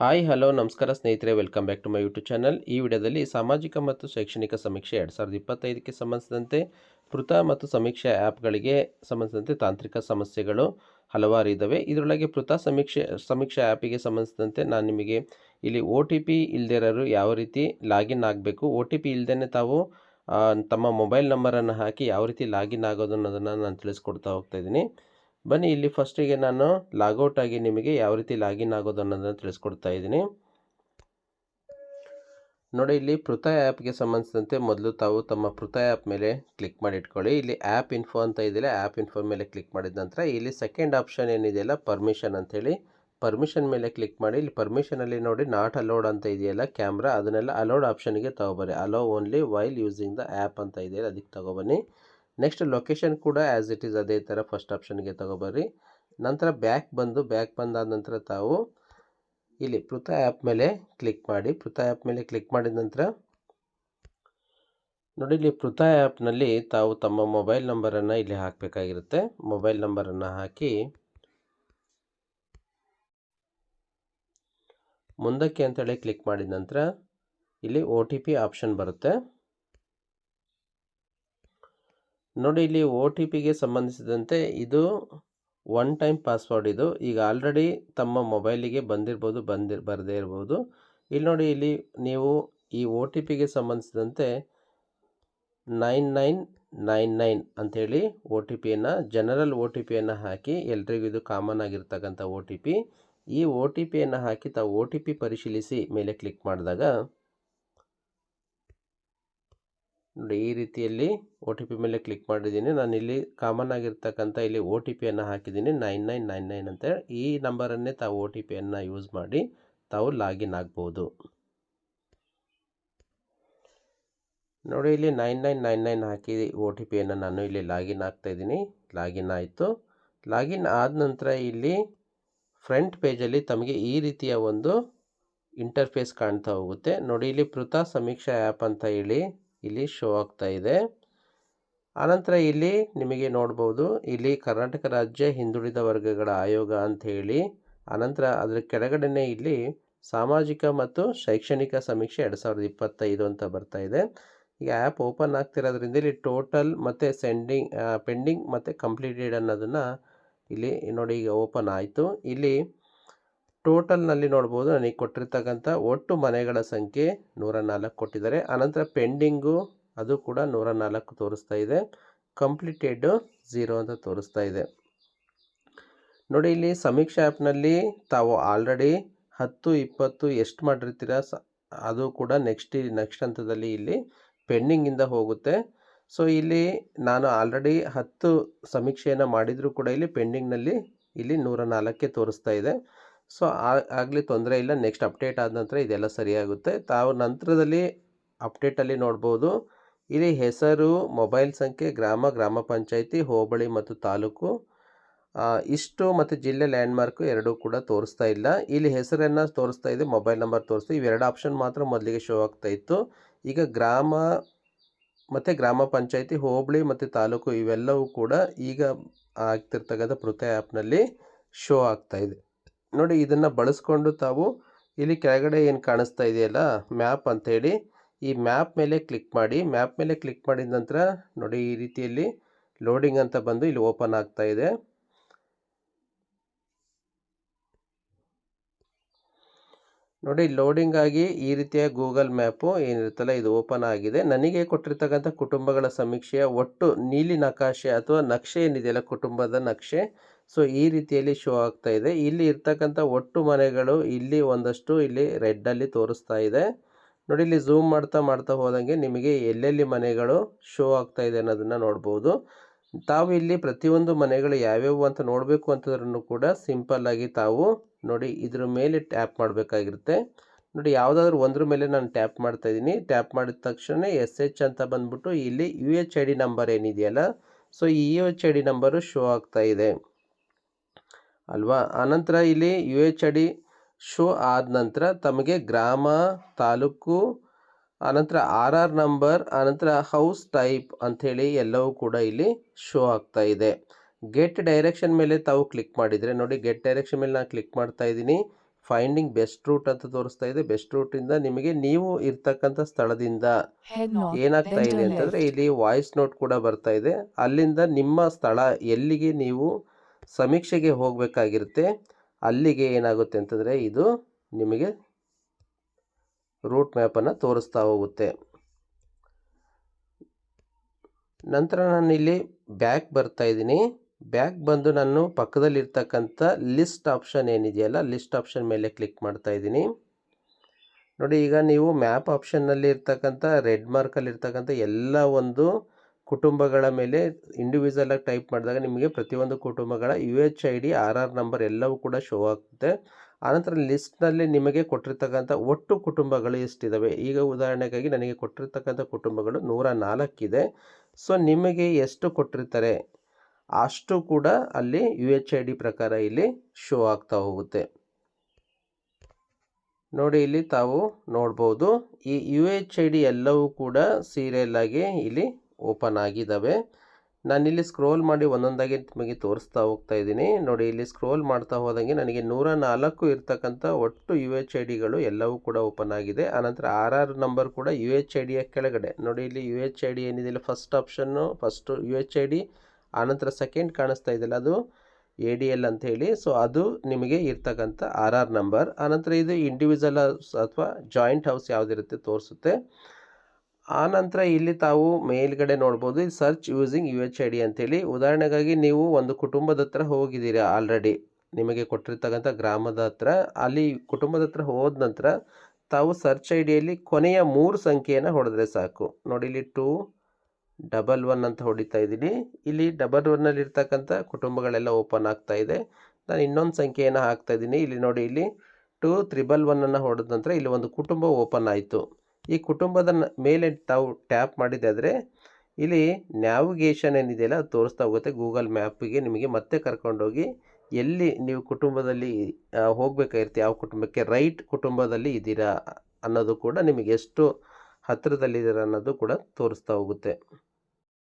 Hi hello ನಮಸ್ಕಾರ ಸ್ನೇಹಿತರೆ welcome back to my YouTube channel ಈ ವಿಡಿಯೋದಲ್ಲಿ ಸಾಮಾಜಿಕ ಮತ್ತು ಶೈಕ್ಷಣಿಕ ಸಮೀಕ್ಷೆ ಎರಡು ಸಾವಿರದ ಇಪ್ಪತ್ತೈದಕ್ಕೆ ಸಂಬಂಧಿಸಿದಂತೆ ಪೃಥ ಮತ್ತು ಸಮೀಕ್ಷೆ ಆ್ಯಪ್ಗಳಿಗೆ ಸಂಬಂಧಿಸಿದಂತೆ ತಾಂತ್ರಿಕ ಸಮಸ್ಯೆಗಳು ಹಲವಾರು ಇದ್ದಾವೆ ಇದರೊಳಗೆ ಪೃಥ ಸಮೀಕ್ಷೆ ಸಮೀಕ್ಷೆ ಆ್ಯಪಿಗೆ ಸಂಬಂಧಿಸಿದಂತೆ ನಾನು ನಿಮಗೆ ಇಲ್ಲಿ ಒ ಟಿ ಪಿ ಇಲ್ಲದಿರೋರು ಯಾವ ರೀತಿ ಲಾಗಿನ್ ಆಗಬೇಕು ಒ ಟಿ ಪಿ ಇಲ್ಲದೇ ತಾವು ತಮ್ಮ ಮೊಬೈಲ್ ನಂಬರನ್ನು ಹಾಕಿ ಯಾವ ರೀತಿ ಲಾಗಿನ್ ಆಗೋದು ಅನ್ನೋದನ್ನು ನಾನು ತಿಳಿಸ್ಕೊಡ್ತಾ ಹೋಗ್ತಾ ಇದ್ದೀನಿ. ಬನ್ನಿ, ಇಲ್ಲಿ ಫಸ್ಟಿಗೆ ನಾನು ಲಾಗೌಟ್ ಆಗಿ ನಿಮಗೆ ಯಾವ ರೀತಿ ಲಾಗಿನ್ ಆಗೋದು ಅನ್ನೋದನ್ನು ತಿಳಿಸ್ಕೊಡ್ತಾ ಇದ್ದೀನಿ. ನೋಡಿ, ಇಲ್ಲಿ ಪೃಥ ಆ್ಯಪ್ಗೆ ಸಂಬಂಧಿಸಿದಂತೆ ಮೊದಲು ತಾವು ತಮ್ಮ ಪೃಥ ಆ್ಯಪ್ ಮೇಲೆ ಕ್ಲಿಕ್ ಮಾಡಿ ಇಟ್ಕೊಳ್ಳಿ. ಇಲ್ಲಿ ಆ್ಯಪ್ ಇನ್ಫೋ ಅಂತ ಇದೆಯಲ್ಲ ಆ್ಯಪ್ ಇನ್ಫೋ ಮೇಲೆ ಕ್ಲಿಕ್ ಮಾಡಿದ ನಂತರ ಇಲ್ಲಿ ಸೆಕೆಂಡ್ ಆಪ್ಷನ್ ಏನಿದೆಯಲ್ಲ ಪರ್ಮಿಷನ್ ಅಂತೇಳಿ ಪರ್ಮಿಷನ್ ಮೇಲೆ ಕ್ಲಿಕ್ ಮಾಡಿ, ಇಲ್ಲಿ ಪರ್ಮಿಷನಲ್ಲಿ ನೋಡಿ ನಾಟ್ ಅಲೋಡ್ ಅಂತ ಇದೆಯಲ್ಲ ಕ್ಯಾಮ್ರಾ ಅದನ್ನೆಲ್ಲ ಅಲೋಡ್ ಆಪ್ಷನ್ಗೆ ತಗೊಬನ್ನಿ allow only while using the app ಅಂತ ಇದೆಯಲ್ಲ, ಅದಕ್ಕೆ ತಗೊಬನ್ನಿ. ನೆಕ್ಸ್ಟ್ ಲೊಕೇಶನ್ ಕೂಡ ಆ್ಯಸ್ ಇಟ್ ಈಸ್ ಅದೇ ಥರ ಫಸ್ಟ್ ಆಪ್ಷನ್ಗೆ ತಗೊಬರ್ರಿ. ನಂತರ ಬ್ಯಾಕ್ ಬಂದು ಬ್ಯಾಕ್ ಬಂದಾದ ನಂತರ ತಾವು ಇಲ್ಲಿ ಪೃಥ ಆ್ಯಪ್ ಮೇಲೆ ಕ್ಲಿಕ್ ಮಾಡಿ, ಪೃಥ ಆ್ಯಪ್ ಮೇಲೆ ಕ್ಲಿಕ್ ಮಾಡಿದ ನಂತರ ನೋಡಿ ಇಲ್ಲಿ ಪೃಥ ಆ್ಯಪ್ನಲ್ಲಿ ತಾವು ತಮ್ಮ ಮೊಬೈಲ್ ನಂಬರನ್ನು ಇಲ್ಲಿ ಹಾಕಬೇಕಾಗಿರುತ್ತೆ. ಮೊಬೈಲ್ ನಂಬರನ್ನು ಹಾಕಿ ಮುಂದಕ್ಕೆ ಅಂತೇಳಿ ಕ್ಲಿಕ್ ಮಾಡಿದ ನಂತರ ಇಲ್ಲಿ ಒ ಟಿ ಪಿ ಆಪ್ಷನ್ ಬರುತ್ತೆ. ನೋಡಿ ಇಲ್ಲಿ ಓ ಟಿ ಪಿಗೆ ಸಂಬಂಧಿಸಿದಂತೆ ಇದು ಒನ್ ಟೈಮ್ ಪಾಸ್ವರ್ಡ್ ಇದು. ಈಗ ಆಲ್ರೆಡಿ ತಮ್ಮ ಮೊಬೈಲಿಗೆ ಬಂದಿರ್ಬೋದು ಬಂದಿರ್ ಬರದೇ ಇರ್ಬೋದು. ಇಲ್ಲಿ ನೋಡಿ ಇಲ್ಲಿ ನೀವು ಈ ಒ ಟಿ ಪಿಗೆ ಸಂಬಂಧಿಸಿದಂತೆ ನೈನ್ ನೈನ್ ನೈನ್ ನೈನ್ ಅಂಥೇಳಿ ಓ ಟಿ ಪಿಯನ್ನು ಜನರಲ್ ಒ ಟಿ ಪಿಯನ್ನು ಹಾಕಿ ಎಲ್ರಿಗೂ ಇದು ಕಾಮನ್ ಆಗಿರ್ತಕ್ಕಂಥ ಓ ಟಿ ಪಿ ಈ ಒ ಟಿ ಪಿಯನ್ನು ಹಾಕಿ ತಾವು ಒ ಟಿ ಪಿ ಪರಿಶೀಲಿಸಿ ಮೇಲೆ ಕ್ಲಿಕ್ ಮಾಡಿದಾಗ ನೋಡಿ ಈ ರೀತಿಯಲ್ಲಿ ಒ ಟಿ ಪಿ ಮೇಲೆ ಕ್ಲಿಕ್ ಮಾಡಿದ್ದೀನಿ. ನಾನು ಇಲ್ಲಿ ಕಾಮನ್ ಆಗಿರ್ತಕ್ಕಂಥ ಇಲ್ಲಿ ಒ ಟಿ ಪಿಯನ್ನು ಹಾಕಿದ್ದೀನಿ. ನೈನ್ ನೈನ್ ನೈನ್ ನೈನ್ ಅಂತ ಈ ನಂಬರನ್ನೇ ತಾವು ಒ ಟಿ ಪಿಯನ್ನು ಯೂಸ್ ಮಾಡಿ ತಾವು ಲಾಗಿನ್ ಆಗ್ಬೋದು. ನೋಡಿ ಇಲ್ಲಿ ನೈನ್ ನೈನ್ ನೈನ್ ನೈನ್ ಹಾಕಿ ಒ ಟಿ ಪಿಯನ್ನು ನಾನು ಇಲ್ಲಿ ಲಾಗಿನ್ ಆಗ್ತಾಯಿದ್ದೀನಿ ಲಾಗಿನ್ ಆಯಿತು. ಲಾಗಿನ್ ಆದ ನಂತರ ಇಲ್ಲಿ ಫ್ರಂಟ್ ಪೇಜಲ್ಲಿ ತಮಗೆ ಈ ರೀತಿಯ ಒಂದು ಇಂಟರ್ಫೇಸ್ ಕಾಣ್ತಾ ಹೋಗುತ್ತೆ. ನೋಡಿ ಇಲ್ಲಿ ಪೃಥಾ ಸಮೀಕ್ಷಾ ಆ್ಯಪ್ ಅಂತ ಹೇಳಿ ಇಲ್ಲಿ ಶೋ ಆಗ್ತಾ ಇದೆ. ಆನಂತರ ಇಲ್ಲಿ ನಿಮಗೆ ನೋಡ್ಬೋದು, ಇಲ್ಲಿ ಕರ್ನಾಟಕ ರಾಜ್ಯ ಹಿಂದುಳಿದ ವರ್ಗಗಳ ಆಯೋಗ ಅಂತ ಹೇಳಿ. ಆನಂತರ ಅದರ ಕೆಳಗಡೆನೇ ಇಲ್ಲಿ ಸಾಮಾಜಿಕ ಮತ್ತು ಶೈಕ್ಷಣಿಕ ಸಮೀಕ್ಷೆ ಎರಡು ಸಾವಿರದ ಇಪ್ಪತ್ತೈದು ಅಂತ ಬರ್ತಾ ಇದೆ. ಈಗ ಆ್ಯಪ್ ಓಪನ್ ಆಗ್ತಿರೋದ್ರಿಂದ ಇಲ್ಲಿ ಟೋಟಲ್ ಮತ್ತು ಸೆಂಡಿಂಗ್ ಪೆಂಡಿಂಗ್ ಮತ್ತು ಕಂಪ್ಲೀಟೆಡ್ ಅನ್ನೋದನ್ನು ಇಲ್ಲಿ ನೋಡಿ ಈಗ ಓಪನ್ ಆಯಿತು. ಇಲ್ಲಿ ಟೋಟಲ್ನಲ್ಲಿ ನೋಡ್ಬೋದು ನನಗೆ ಕೊಟ್ಟಿರ್ತಕ್ಕಂಥ ಒಟ್ಟು ಮನೆಗಳ ಸಂಖ್ಯೆ ನೂರ ನಾಲ್ಕು ಕೊಟ್ಟಿದ್ದಾರೆ. ಆನಂತರ ಪೆಂಡಿಂಗು ಅದು ಕೂಡ ನೂರ ನಾಲ್ಕು ತೋರಿಸ್ತಾ ಇದೆ. ಕಂಪ್ಲೀಟೆಡ್ ಝೀರೋ ಅಂತ ತೋರಿಸ್ತಾ ಇದೆ. ನೋಡಿ ಇಲ್ಲಿ ಸಮೀಕ್ಷಾ ಆ್ಯಪ್ನಲ್ಲಿ ತಾವು ಆಲ್ರೆಡಿ ಹತ್ತು, ಇಪ್ಪತ್ತು ಎಷ್ಟು ಮಾಡಿರ್ತೀರ ಸ ಅದು ಕೂಡ ನೆಕ್ಸ್ಟ್ ನೆಕ್ಸ್ಟ್ ಹಂತದಲ್ಲಿ ಇಲ್ಲಿ ಪೆಂಡಿಂಗಿಂದ ಹೋಗುತ್ತೆ. ಸೊ ಇಲ್ಲಿ ನಾನು ಆಲ್ರೆಡಿ ಹತ್ತು ಸಮೀಕ್ಷೆಯನ್ನು ಮಾಡಿದರೂ ಕೂಡ ಇಲ್ಲಿ ಪೆಂಡಿಂಗ್ನಲ್ಲಿ ಇಲ್ಲಿ ನೂರ ನಾಲ್ಕೇ ತೋರಿಸ್ತಾ ಇದೆ. ಸೊ ಆಗಲಿ ತೊಂದರೆ ಇಲ್ಲ. ನೆಕ್ಸ್ಟ್ ಅಪ್ಡೇಟ್ ಆದ ನಂತರ ಇದೆಲ್ಲ ಸರಿಯಾಗುತ್ತೆ. ತಾವು ನಂತರದಲ್ಲಿ ಅಪ್ಡೇಟಲ್ಲಿ ನೋಡ್ಬೋದು. ಇಲ್ಲಿ ಹೆಸರು ಮೊಬೈಲ್ ಸಂಖ್ಯೆ, ಗ್ರಾಮ ಗ್ರಾಮ ಪಂಚಾಯಿತಿ, ಹೋಬಳಿ ಮತ್ತು ತಾಲೂಕು. ಇಷ್ಟು ಮತ್ತು ಜಿಲ್ಲೆ ಲ್ಯಾಂಡ್ಮಾರ್ಕು ಎರಡೂ ಕೂಡ ತೋರಿಸ್ತಾ ಇಲ್ಲ. ಇಲ್ಲಿ ಹೆಸರನ್ನು ತೋರಿಸ್ತಾ ಇದೆ ಮೊಬೈಲ್ ನಂಬರ್ ತೋರಿಸ್ತಾ ಇವೆರಡು ಆಪ್ಷನ್ ಮಾತ್ರ ಮೊದಲಿಗೆ ಶೋ ಆಗ್ತಾ ಇತ್ತು. ಈಗ ಗ್ರಾಮ ಮತ್ತು ಗ್ರಾಮ ಪಂಚಾಯಿತಿ, ಹೋಬಳಿ ಮತ್ತು ತಾಲೂಕು ಇವೆಲ್ಲವೂ ಕೂಡ ಈಗ ಆಗ್ತಿರ್ತಕ್ಕಂಥ ಪೃಥ್ವಿ ಆ್ಯಪ್ನಲ್ಲಿ ಶೋ ಆಗ್ತಾ ಇದೆ. ನೋಡಿ ಇದನ್ನು ಬಳಸ್ಕೊಂಡು ತಾವು ಇಲ್ಲಿ ಕೆಳಗಡೆ ಏನು ಕಾಣಿಸ್ತಾ ಇದೆಯಲ್ಲ, ಮ್ಯಾಪ್ ಅಂಥೇಳಿ ಈ ಮ್ಯಾಪ್ ಮೇಲೆ ಕ್ಲಿಕ್ ಮಾಡಿ, ಮ್ಯಾಪ್ ಮೇಲೆ ಕ್ಲಿಕ್ ಮಾಡಿದ ನಂತರ ನೋಡಿ ಈ ರೀತಿಯಲ್ಲಿ ಲೋಡಿಂಗ್ ಅಂತ ಬಂದು ಇಲ್ಲಿ ಓಪನ್ ಆಗ್ತಾ ಇದೆ. ನೋಡಿ ಲೋಡಿಂಗ್ ಆಗಿ ಈ ರೀತಿಯ ಗೂಗಲ್ ಮ್ಯಾಪು ಏನಿರುತ್ತಲ್ಲ, ಇದು ಓಪನ್ ಆಗಿದೆ. ನನಗೆ ಕೊಟ್ಟಿರ್ತಕ್ಕಂಥ ಕುಟುಂಬಗಳ ಸಮೀಕ್ಷೆಯ ಒಟ್ಟು ನೀಲಿ ನಕಾಶೆ ಅಥವಾ ನಕ್ಷೆ ಏನಿದೆಯಲ್ಲ, ಕುಟುಂಬದ ನಕ್ಷೆ ಸೊ ಈ ರೀತಿಯಲ್ಲಿ ಶೋ ಆಗ್ತಾ ಇದೆ. ಇಲ್ಲಿ ಇರ್ತಕ್ಕಂಥ ಒಟ್ಟು ಮನೆಗಳು ಇಲ್ಲಿ ಒಂದಷ್ಟು, ಇಲ್ಲಿ ರೆಡ್ಡಲ್ಲಿ ತೋರಿಸ್ತಾ ಇದೆ. ನೋಡಿ, ಇಲ್ಲಿ ಝೂಮ್ ಮಾಡ್ತಾ ಮಾಡ್ತಾ ಹೋದಂಗೆ ನಿಮಗೆ ಎಲ್ಲೆಲ್ಲಿ ಮನೆಗಳು ಶೋ ಆಗ್ತಾ ಇದೆ ಅನ್ನೋದನ್ನು ನೋಡ್ಬೋದು. ತಾವು ಇಲ್ಲಿ ಪ್ರತಿಯೊಂದು ಮನೆಗಳು ಯಾವ್ಯಾವು ಅಂತ ನೋಡಬೇಕು ಅಂತದ್ರನ್ನು ಕೂಡ ಸಿಂಪಲ್ ಆಗಿ ತಾವು ನೋಡಿ ಇದ್ರ ಮೇಲೆ ಟ್ಯಾಪ್ ಮಾಡಬೇಕಾಗಿರುತ್ತೆ. ನೋಡಿ ಯಾವುದಾದ್ರೂ ಒಂದ್ರ ಮೇಲೆ ನಾನು ಟ್ಯಾಪ್ ಮಾಡ್ತಾ ಇದ್ದೀನಿ. ಟ್ಯಾಪ್ ಮಾಡಿದ ತಕ್ಷಣ ಎಸ್ ಎಚ್ ಅಂತ ಬಂದ್ಬಿಟ್ಟು ಇಲ್ಲಿ U H I D number ಏನಿದೆಯಲ್ಲ, ಸೊ ಈ U H I D number show ಆಗ್ತಾ ಇದೆ. ಅಲ್ವಾ? ಆನಂತರ ಇಲ್ಲಿ U H I D show ಆದ ನಂತರ ತಮಗೆ ಗ್ರಾಮ, ತಾಲೂಕು, ಆನಂತರ ಆರ್ ಆರ್ ನಂಬರ್, ಆನಂತರ ಹೌಸ್ ಟೈಪ್ ಅಂಥೇಳಿ ಎಲ್ಲವೂ ಕೂಡ ಇಲ್ಲಿ ಶೋ ಆಗ್ತಾ ಇದೆ. ಗೆಟ್ ಡೈರೆಕ್ಷನ್ ಮೇಲೆ ತಾವು ಕ್ಲಿಕ್ ಮಾಡಿದರೆ ನೋಡಿ ಗೆಟ್ ಡೈರೆಕ್ಷನ್ ಮೇಲೆ ನಾನು ಕ್ಲಿಕ್ ಮಾಡ್ತಾ ಇದ್ದೀನಿ. ಫೈಂಡಿಂಗ್ ಬೆಸ್ಟ್ ರೂಟ್ ಅಂತ ತೋರಿಸ್ತಾ ಇದೆ. ಬೆಸ್ಟ್ ರೂಟಿಂದ ನಿಮಗೆ ನೀವು ಇರ್ತಕ್ಕಂಥ ಸ್ಥಳದಿಂದ ಏನಾಗ್ತಾ ಇದೆ ಅಂತಂದ್ರೆ ಅಂತಂದರೆ ಇಲ್ಲಿ ವಾಯ್ಸ್ ನೋಟ್ ಕೂಡ ಬರ್ತಾ ಇದೆ. ಅಲ್ಲಿಂದ ನಿಮ್ಮ ಸ್ಥಳ ಎಲ್ಲಿಗೆ ನೀವು ಸಮೀಕ್ಷೆಗೆ ಹೋಗಬೇಕಾಗಿರುತ್ತೆ ಅಲ್ಲಿಗೆ ಏನಾಗುತ್ತೆ ಅಂತಂದರೆ ಇದು ನಿಮಗೆ ರೂಟ್ ಮ್ಯಾಪನ್ನು ತೋರಿಸ್ತಾ ಹೋಗುತ್ತೆ. ನಂತರ ನಾನು ಇಲ್ಲಿ ಬ್ಯಾಕ್ ಬರ್ತಾ ಇದ್ದೀನಿ. ಬ್ಯಾಕ್ ಬಂದು ನಾನು ಪಕ್ಕದಲ್ಲಿರ್ತಕ್ಕಂಥ ಲಿಸ್ಟ್ ಆಪ್ಷನ್ ಏನಿದೆಯಲ್ಲ, ಲಿಸ್ಟ್ ಆಪ್ಷನ್ ಮೇಲೆ ಕ್ಲಿಕ್ ಮಾಡ್ತಾ ಇದ್ದೀನಿ. ನೋಡಿ, ಈಗ ನೀವು ಮ್ಯಾಪ್ ಆಪ್ಷನ್ನಲ್ಲಿ ಇರ್ತಕ್ಕಂಥ, ರೆಡ್ ಮಾರ್ಕಲ್ಲಿ ಇರ್ತಕ್ಕಂಥ ಎಲ್ಲ ಒಂದು ಕುಟುಂಬಗಳ ಮೇಲೆ ಇಂಡಿವಿಜುವಲ್ ಆಗಿ ಟೈಪ್ ಮಾಡಿದಾಗ ನಿಮಗೆ ಪ್ರತಿಯೊಂದು ಕುಟುಂಬಗಳ U H I D R R number ಎಲ್ಲವೂ ಕೂಡ ಶೋ ಆಗುತ್ತೆ. ಆನಂತರ ಲಿಸ್ಟ್ನಲ್ಲಿ ನಿಮಗೆ ಕೊಟ್ಟಿರ್ತಕ್ಕಂಥ ಒಟ್ಟು ಕುಟುಂಬಗಳು ಎಷ್ಟಿದ್ದಾವೆ ಈಗ ಉದಾಹರಣೆಗಾಗಿ ನನಗೆ ಕೊಟ್ಟಿರ್ತಕ್ಕಂಥ ಕುಟುಂಬಗಳು ನೂರ ನಾಲ್ಕಿದೆ ಸೊ ನಿಮಗೆ ಎಷ್ಟು ಕೊಟ್ಟಿರ್ತಾರೆ? ಅಷ್ಟು ಕೂಡ ಅಲ್ಲಿ ಯು ಎಚ್ ಐ ಡಿ ಪ್ರಕಾರ ಇಲ್ಲಿ ಶೋ ಆಗ್ತಾ ಹೋಗುತ್ತೆ. ನೋಡಿ ಇಲ್ಲಿ ತಾವು ನೋಡ್ಬೋದು, ಈ ಯು ಎಚ್ ಐ ಡಿ ಎಲ್ಲವೂ ಕೂಡ ಸೀರಿಯಲ್ ಆಗಿ ಇಲ್ಲಿ ಓಪನ್ ಆಗಿದ್ದಾವೆ. ನಾನಿಲ್ಲಿ ಸ್ಕ್ರೋಲ್ ಮಾಡಿ ಒಂದೊಂದಾಗಿ ನಿಮಗೆ ತೋರಿಸ್ತಾ ಹೋಗ್ತಾ ಇದ್ದೀನಿ. ನೋಡಿ ಇಲ್ಲಿ ಸ್ಕ್ರೋಲ್ ಮಾಡ್ತಾ ಹೋದಂಗೆ ನನಗೆ ನೂರ ನಾಲ್ಕು ಇರ್ತಕ್ಕಂಥ ಒಟ್ಟು ಯು ಎಚ್ ಐ ಡಿಗಳು ಎಲ್ಲವೂ ಕೂಡ ಓಪನ್ ಆಗಿದೆ. ಆನಂತರ ಆರ್ ಆರ್ ನಂಬರ್ ಕೂಡ ಯು ಎಚ್ ಐ ಡಿಯ ಕೆಳಗಡೆ. ನೋಡಿ ಇಲ್ಲಿ ಯು ಎಚ್ ಐ ಡಿ ಏನಿದೆ? First option first U H I D ಆನಂತರ ಸೆಕೆಂಡ್ ಕಾಣಿಸ್ತಾ ಇದೆಯಲ್ಲ, ಅದು ಎ ಡಿ ಎಲ್ ಅಂತ ಹೇಳಿ. ಸೊ ಅದು ನಿಮಗೆ ಇರ್ತಕ್ಕಂಥ ಆರ್ ಆರ್ ನಂಬರ್ ಆನಂತರ ಇದು ಇಂಡಿವಿಜುವಲ್ ಹೌಸ್ ಅಥವಾ ಜಾಯಿಂಟ್ ಹೌಸ್ ಯಾವುದಿರುತ್ತೆ ತೋರಿಸುತ್ತೆ. ಆನಂತರ ಇಲ್ಲಿ ತಾವು ಮೇಲ್ಗಡೆ ನೋಡ್ಬೋದು, ಇದು search using U H I D ಅಂತೇಳಿ ಉದಾಹರಣೆಗಾಗಿ ನೀವು ಒಂದು ಕುಟುಂಬದ ಹತ್ರ ಹೋಗಿದ್ದೀರಾ ಆಲ್ರೆಡಿ ನಿಮಗೆ ಕೊಟ್ಟಿರ್ತಕ್ಕಂಥ ಗ್ರಾಮದ ಹತ್ರ. ಅಲ್ಲಿ ಕುಟುಂಬದ ಹತ್ರ ಹೋದ ನಂತರ ತಾವು ಸರ್ಚ್ ಐ ಡಿಯಲ್ಲಿ ಕೊನೆಯ ಮೂರು ಸಂಖ್ಯೆಯನ್ನು ಹೊಡೆದ್ರೆ ಸಾಕು. ನೋಡಿ, ಇಲ್ಲಿ ಟೂ ಡಬಲ್ ಒನ್ ಅಂತ ಹೊಡಿತಾ ಇದ್ದೀನಿ. ಇಲ್ಲಿ ಡಬಲ್ ಒನ್ನಲ್ಲಿ ಇರ್ತಕ್ಕಂಥ ಕುಟುಂಬಗಳೆಲ್ಲ ಓಪನ್ ಆಗ್ತಾ ಇದೆ. ನಾನು ಇನ್ನೊಂದು ಸಂಖ್ಯೆಯನ್ನು ಹಾಕ್ತಾ ಇದ್ದೀನಿ. ಇಲ್ಲಿ ನೋಡಿ, ಇಲ್ಲಿ ಟು ತ್ರಿಬಲ್ ಒನ್ನನ್ನು ಹೊಡೆದ ನಂತರ ಇಲ್ಲಿ ಒಂದು ಕುಟುಂಬ ಓಪನ್ ಆಯಿತು. ಈ ಕುಟುಂಬದ ಮೇಲೆ ತಾವು ಟ್ಯಾಪ್ ಮಾಡಿದ್ದಾದರೆ ಇಲ್ಲಿ ನ್ಯಾವಿಗೇಷನ್ ಏನಿದೆಯಲ್ಲ ಅದು ತೋರಿಸ್ತಾ ಹೋಗುತ್ತೆ ಗೂಗಲ್ ಮ್ಯಾಪಿಗೆ. ನಿಮಗೆ ಮತ್ತೆ ಕರ್ಕೊಂಡೋಗಿ ಎಲ್ಲಿ ನೀವು ಕುಟುಂಬದಲ್ಲಿ ಹೋಗ್ಬೇಕಾಗಿರ್ತೀವಿ ಯಾವ ಕುಟುಂಬಕ್ಕೆ ರೈಟ್ ಕುಟುಂಬದಲ್ಲಿ ಇದ್ದೀರಾ ಅನ್ನೋದು ಕೂಡ ನಿಮಗೆ ಎಷ್ಟು ಹತ್ತಿರದಲ್ಲಿದ್ದೀರಾ ಅನ್ನೋದು ಕೂಡ ತೋರಿಸ್ತಾ ಹೋಗುತ್ತೆ.